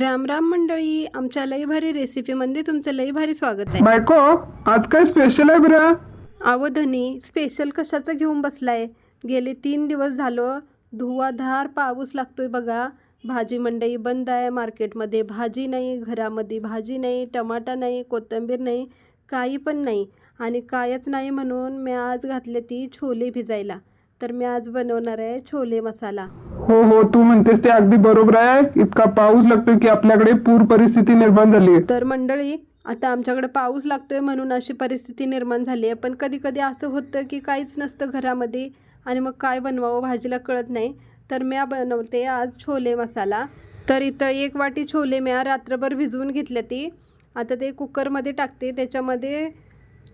राम राम मंडळी आमच्या लई भारी रेसिपीमध्ये तुमचं लई भारी स्वागत आहे. बायको आज काय स्पेशल आहे बरं? अहो धनी स्पेशल कशाचं घेऊन बसलाय? गेले तीन दिवस झालं धुवाधार पाऊस लागतोय बघा. भाजी मंडई बंद आहे मार्केटमध्ये. भाजी नाही घरामध्ये भाजी नाही टमाटा नाही कोथिंबीर नाही काही पण नाही. आणि कायच नाही म्हणून मी आज घातले ती छोले भिजायला. तर मी आज बनवणार आहे छोले मसाला. हो हो तू म्हणतेस ते अगदी बरोबर आहे. इतका पाऊस लागतोय की आपल्याकडे पूर परिस्थिती निर्माण झाली आहे तर मंडळी आता आमच्याकडे पाऊस लागतोय म्हणून अशी परिस्थिती निर्माण झाली आहे पण कधी कधी असं होतं की काहीच नसतं घरामध्ये आणि मग काय बनवावं भाजीला कळत नाही. तर म्या बनवते आज छोले मसाला. तर इथं एक वाटी छोले म्या रात्रभर भिजवून घेतल्या ती. आता ते कुकरमध्ये टाकते. त्याच्यामध्ये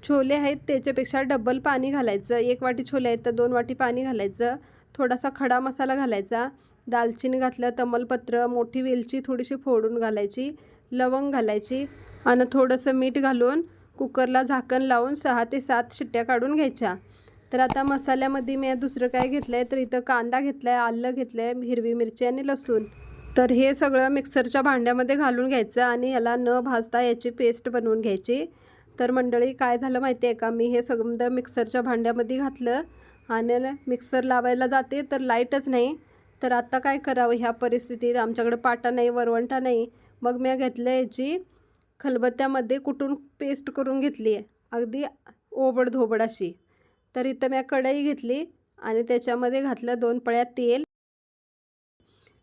छोले आहेत. त्याच्यापेक्षा डबल पाणी घालायचं. एक वाटी छोले आहेत तर दोन वाटी पाणी घालायचं. थोडासा खडा मसाला घालायचा. दालचिनी घातलं तमलपत्र मोठी वेलची थोडीशी फोडून घालायची लवंग घालायची आणि थोडंसं मीठ घालून कुकरला झाकण लावून सहा ते सात शिट्ट्या काढून घ्यायच्या. तर आता मसाल्यामध्ये मी दुसरं काय घेतलं आहे तर इथं कांदा घेतला आहे आलं घेतलं आहे हिरवी मिरची आणि लसूण. तर हे सगळं मिक्सरच्या भांड्यामध्ये घालून घ्यायचं आणि याला न भाजता याची पेस्ट बनवून घ्यायची. तर मंडळी काय झालं माहिती आहे का? मी हे सगळं मिक्सरच्या भांड्यामध्ये घातलं. आणि मिक्सर लावायला जाते तर लाईटच नाही. तर आता काय करावं ह्या परिस्थितीत? आमच्याकडे पाटा नाही वरवंटा नाही. मग मी घेतलं याची खलबत्त्यामध्ये कुटून पेस्ट करून घेतली आहे. अगदी ओबड धोबड अशी. तर इथं मी कढई घेतली आणि त्याच्यामध्ये घातलं दोन पळ्या तेल.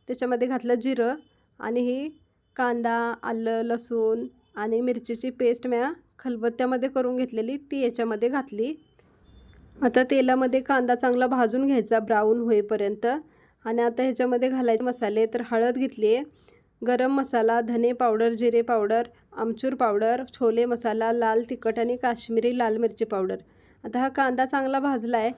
त्याच्यामध्ये घातलं जिरं आणि ही कांदा आलं लसूण आणि मिरचीची पेस्ट म्या खलबत्त्यामध्ये करून घेतलेली. ती याच्यामध्ये घातली. आता तेलामध्ये कांदा चांगला भाजून घ्यायचा ब्राऊन होईपर्यंत. आणि आता ह्याच्यामध्ये घालायचे मसाले तर हळद घेतली आहे गरम मसाला धने पावडर जिरे पावडर आमचूर पावडर छोले मसाला लाल तिखट आणि काश्मीरी लाल मिरची पावडर. आता हा कांदा चांगला भाजला आहे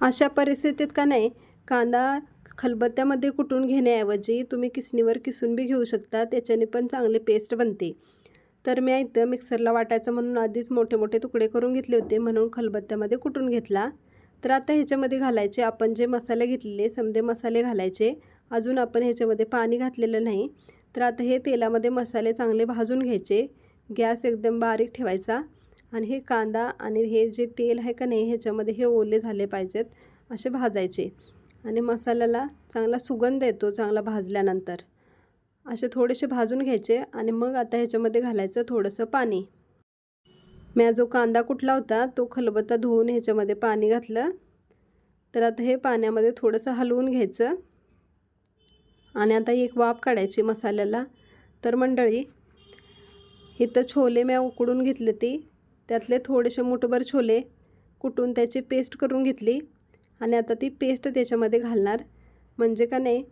अशा परिस्थितीत का नाही कांदा खलबत्त्यामध्ये कुटून घेण्याऐवजी तुम्ही किसणीवर किसून बी घेऊ शकता त्याच्याने पण चांगली पेस्ट बनते. तर मी इथं मिक्सरला वाटायचं म्हणून आधीच मोठे मोठे तुकडे करून घेतले होते म्हणून खलबत्त्यामध्ये कुटून घेतला. तर आता ह्याच्यामध्ये घालायचे आपण जे मसाले घेतलेले समधे मसाले घालायचे. अजून आपण ह्याच्यामध्ये पाणी घातलेलं नाही. तर आता हे तेलामध्ये मसाले चांगले भाजून घ्यायचे. गॅस एकदम बारीक ठेवायचा. आणि हे कांदा आणि हे जे तेल आहे का नाही ह्याच्यामध्ये हे ओले झाले पाहिजेत असे भाजायचे. आणि मसाल्याला चांगला सुगंध येतो चांगला भाजल्यानंतर. असे थोडेसे भाजून घ्यायचे आणि मग आता ह्याच्यामध्ये घालायचं थोडंसं पाणी. म्या जो कांदा कुठला होता तो खलबत्ता धुवून ह्याच्यामध्ये पाणी घातलं. तर आता हे पाण्यामध्ये थोडंसं हलवून घ्यायचं. आणि आता एक वाफ काढायची मसाल्याला. तर मंडळी इथं छोले म्या उकडून घेतले ती. त्यातले थोडेसे मुठभर छोले कुटून त्याची पेस्ट करून घेतली. आणि आता ती पेस्ट त्याच्यामध्ये घालणार. म्हणजे का नाही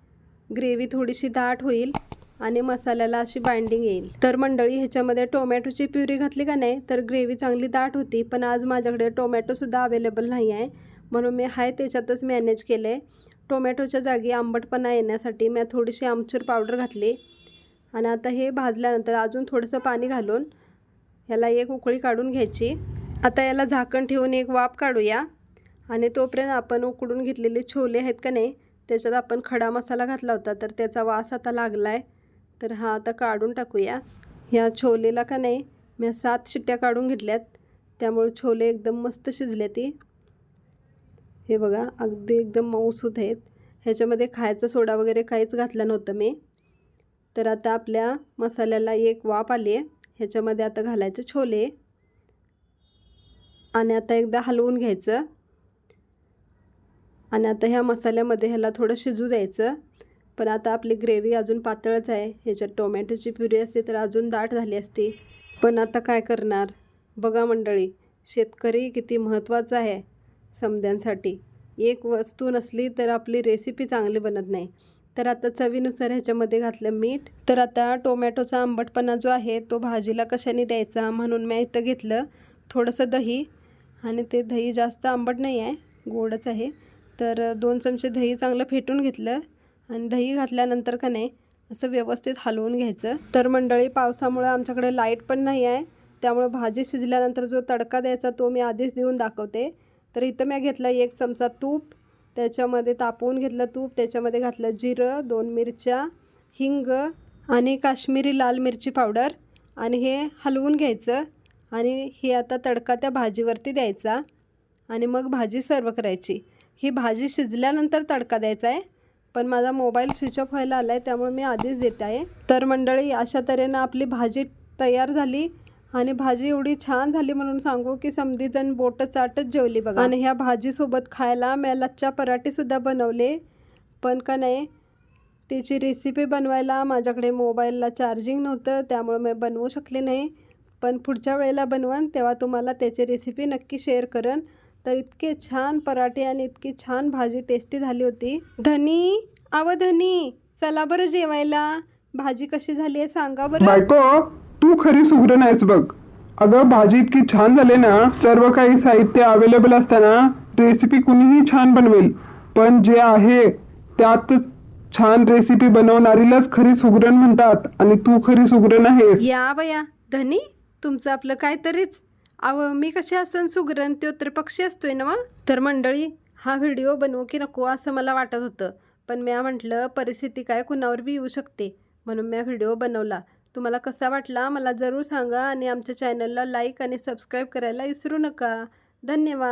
ग्रेव्ही थोडीशी दाट होईल. आणि मसाल्याला अशी बाइंडिंग येईल. तर मंडळी ह्याच्यामध्ये टोमॅटोची प्युरी घातली का नाही तर ग्रेव्ही चांगली दाट होती पण आज माझ्याकडे टोमॅटोसुद्धा अवेलेबल नाही आहे. म्हणून मी हाय त्याच्यातच मॅनेज केलं आहे टोमॅटोच्या जागी आंबटपणा येण्यासाठी मी थोडीशी आमचूर पावडर घातली. आणि आता हे भाजल्यानंतर अजून थोडंसं पाणी घालून ह्याला एक उकळी काढून घ्यायची. आता याला झाकण ठेवून एक वाफ काढूया. आणि तोपर्यंत आपण उकडून घेतलेले छोले आहेत का नाही त्याच्यात आपण खडा मसाला घातला होता तर त्याचा वास आता लागला आहे तर हा आता काढून टाकूया. ह्या छोलेला का नाही मी सात शिट्ट्या काढून घेतल्यात. त्यामुळे छोले एकदम मस्त शिजले ती हे बघा अगदी एकदम मऊसूत आहेत. ह्याच्यामध्ये खायचा सोडा वगैरे काहीच घातलं नव्हतं मी. तर आता आपल्या मसाल्याला एक वाफ आली आहे ह्याच्यामध्ये आता घालायचे छोले. आणि आता एकदा हलवून घ्यायचं. आणि आता ह्या मसाल्यामध्ये ह्याला थोडं शिजू द्यायचं. पण आता आपली ग्रेव्ही अजून पातळच आहे. ह्याच्यात टोमॅटोची प्युरी असते तर अजून दाट झाली असती. पण आता काय करणार? बघा मंडळी शेतकरी किती महत्त्वाचा आहे समद्यांसाठी. एक वस्तू नसली तर आपली रेसिपी चांगली बनत नाही. तर आता चवीनुसार ह्याच्यामध्ये घातलं मीठ. तर आता टोमॅटोचा आंबटपणा जो आहे तो भाजीला कशाने द्यायचा म्हणून मी इथं घेतलं थोडंसं दही. आणि ते दही जास्त आंबट नाही आहे गोडच आहे. तर दोन चमचे दही चांगलं फेटून घेतलं. आणि दही घातल्यानंतर का नाही असं व्यवस्थित हलवून घ्यायचं. तर मंडळी पावसामुळे आमच्याकडे लाइट पण नाही आहे. त्यामुळे भाजी शिजल्यानंतर जो तडका द्यायचा तो मी आधीच देऊन दाखवते. तर इथं मी घेतला एक चमचा तूप त्याच्यामध्ये तापवून घेतलं तूप त्याच्यामध्ये घातलं जिरं दोन मिरच्या हिंग आणि काश्मीरी लाल मिरची पावडर आणि हे हलवून घ्यायचं. आणि हे आता तडका त्या भाजीवरती द्यायचा आणि मग भाजी सर्व करायची. ही भाजी शिजल्यानंतर तडका द्यायचा आहे. पण माझा मोबाईल स्विच ऑफ व्हायला आला आहे त्यामुळे मी आधीच देत आहे. तर मंडळी अशा तऱ्हेनं आपली भाजी तयार झाली आणि भाजी एवढी छान झाली म्हणून सांगू की समधीजण बोटं चाटच जेवली बघा. आणि ह्या भाजीसोबत खायला मी लच्चा पराठेसुद्धा बनवले. पण का नाही त्याची रेसिपी बनवायला माझ्याकडे मोबाईलला चार्जिंग नव्हतं त्यामुळे मी बनवू शकले नाही. पण पुढच्या वेळेला बनवन तेव्हा तुम्हाला त्याची रेसिपी नक्की शेअर करेन तर इतके छान पराठे आणि इतकी छान भाजी टेस्टी झाली होती. धनी आव धनी चला बरं जेवायला. भाजी कशी झाली आहे सांगा बरं. बायको तू खरी सुगरण आहेस बघ. अगं भाजी इतकी छान झाली ना सर्व काही साहित्य अवेलेबल असताना रेसिपी कुणीही छान बनवेल. पण जे आहे त्यात छान रेसिपी बनवणारीलाच खरी सुगरण म्हणतात आणि तू खरी सुगरण आहेस. या बया धनी तुमचं आपलं काहीतरीच अव मी कशी असन सुगरण त्यो तर पक्षी असतोय ना तर मंडळी हा व्हिडिओ बनवू की नको असं मला वाटत होतं. पण मी म्हटलं परिस्थिती काय कुणावर बी येऊ शकते. म्हणून मी व्हिडिओ बनवला. तुम्हाला कसा वाटला मला जरूर सांगा आणि आमच्या चॅनलला लाईक आणि सबस्क्राईब करायला विसरू नका. धन्यवाद.